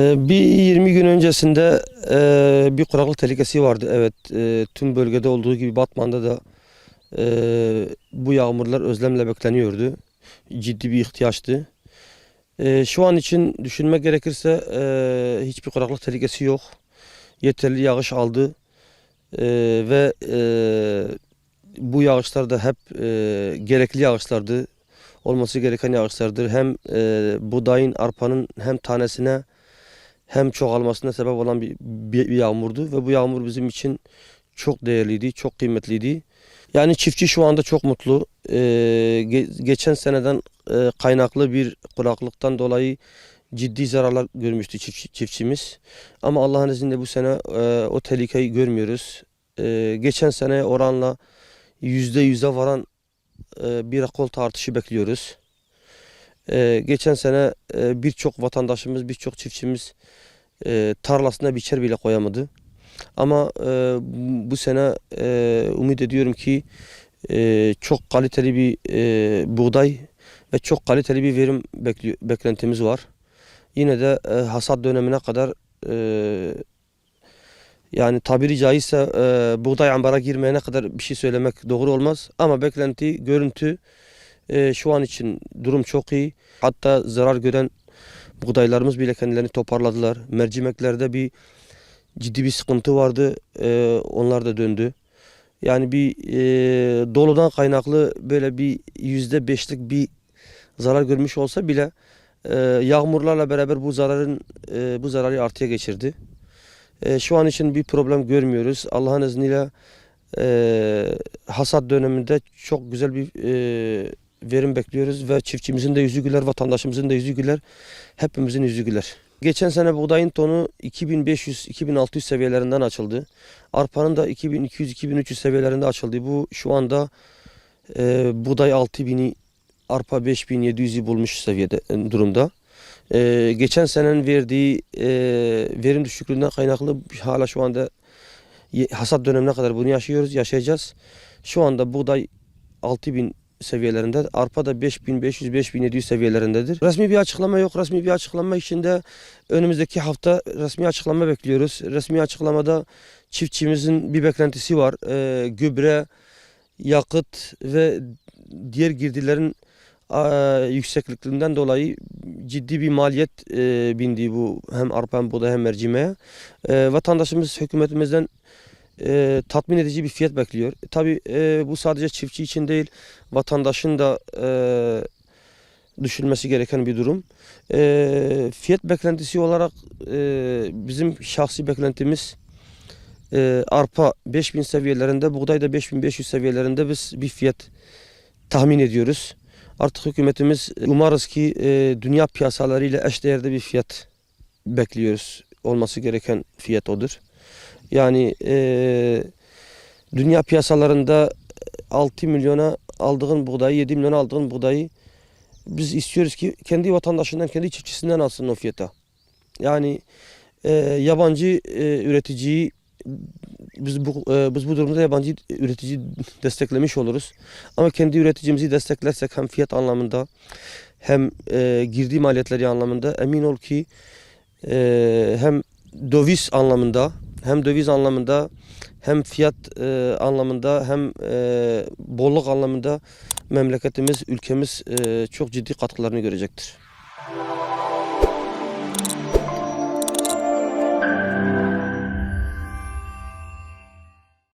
Ee, Bir 20 gün öncesinde e, bir kuraklık tehlikesi vardı. Evet, e, tüm bölgede olduğu gibi Batman'da da e, bu yağmurlar özlemle bekleniyordu. Ciddi bir ihtiyaçtı. Şu an için düşünmek gerekirse hiçbir kuraklık tehlikesi yok. Yeterli yağış aldı ve bu yağışlar da hep gerekli yağışlardı. Olması gereken yağışlardır. Hem buğdayın, arpanın hem tanesine hem çoğalmasına sebep olan bir, bir, bir yağmurdu ve bu yağmur bizim için çok değerliydi, çok kıymetliydi. Yani çiftçi şu anda çok mutlu. Ee, ge- geçen seneden e, kaynaklı bir kuraklıktan dolayı ciddi zararlar görmüştü çiftçi, çiftçimiz. Ama Allah'ın izniyle bu sene e, o tehlikeyi görmüyoruz. E, geçen sene oranla yüzde yüze varan e, bir rekolt artışı bekliyoruz. E, geçen sene e, birçok vatandaşımız, birçok çiftçimiz e, tarlasına biçer bile koyamadı. Ama e, bu sene e, umut ediyorum ki e, çok kaliteli bir e, buğday ve çok kaliteli bir verim bekliyor, beklentimiz var. Yine de e, hasat dönemine kadar e, yani tabiri caizse e, buğday ambara girmeyene kadar bir şey söylemek doğru olmaz. Ama beklenti, görüntü e, şu an için durum çok iyi. Hatta zarar gören buğdaylarımız bile kendilerini toparladılar. Mercimeklerde bir ciddi bir sıkıntı vardı. E, onlar da döndü. Yani bir e, doludan kaynaklı böyle bir yüzde beşlik bir zarar görmüş olsa bile e, yağmurlarla beraber bu zararın e, bu zararı artıya geçirdi. E, şu an için bir problem görmüyoruz. Allah'ın izniyle e, hasat döneminde çok güzel bir e, verim bekliyoruz ve çiftçimizin de yüzü güler, vatandaşımızın da yüzü güler, hepimizin yüzü güler. Geçen sene buğdayın tonu 2500-2600 seviyelerinden açıldı. Arpanın da 2200-2300 seviyelerinde açıldı. Bu şu anda e, buğday 6000'i, arpa 5700'ü bulmuş seviyede e, durumda. E, geçen senenin verdiği e, verim düşüklüğünden kaynaklı hala şu anda hasat dönemine kadar bunu yaşıyoruz, yaşayacağız. Şu anda buğday 6000 seviyelerinde, arpa da 5500-5700 seviyelerindedir. Resmi bir açıklama yok. Resmi bir açıklama içinde önümüzdeki hafta resmi açıklama bekliyoruz. Resmi açıklamada çiftçimizin bir beklentisi var. Ee, gübre, yakıt ve diğer girdilerin eee, yüksekliklerinden dolayı ciddi bir maliyet eee bindiği bu hem arpa hem buğday hem mercimeğe. Eee, vatandaşımız hükümetimizden eee, tatmin edici bir fiyat bekliyor. Tabii eee, bu sadece çiftçi için değil, vatandaşın da eee düşünmesi gereken bir durum. Eee, fiyat beklentisi olarak eee, bizim şahsi beklentimiz eee, arpa 5000 seviyelerinde, buğday da 5500 seviyelerinde biz bir fiyat tahmin ediyoruz. Artık hükümetimiz umarız ki eee, dünya piyasalarıyla eşdeğerde bir fiyat bekliyoruz. Olması gereken fiyat odur. Yani eee, dünya piyasalarında 6 milyona aldığın buğdayı, 7 milyona aldığın buğdayı biz istiyoruz ki kendi vatandaşından, kendi çiftçisinden alsın o fiyata. Yani eee, yabancı eee, üreticiyi biz bu eee, biz bu durumda yabancı üretici desteklemiş oluruz. Ama kendi üreticimizi desteklersek hem fiyat anlamında hem eee, girdi maliyetleri anlamında emin ol ki eee, hem döviz anlamında hem döviz anlamında hem fiyat eee, anlamında hem eee, bolluk anlamında memleketimiz, ülkemiz eee, çok ciddi katkılarını görecektir.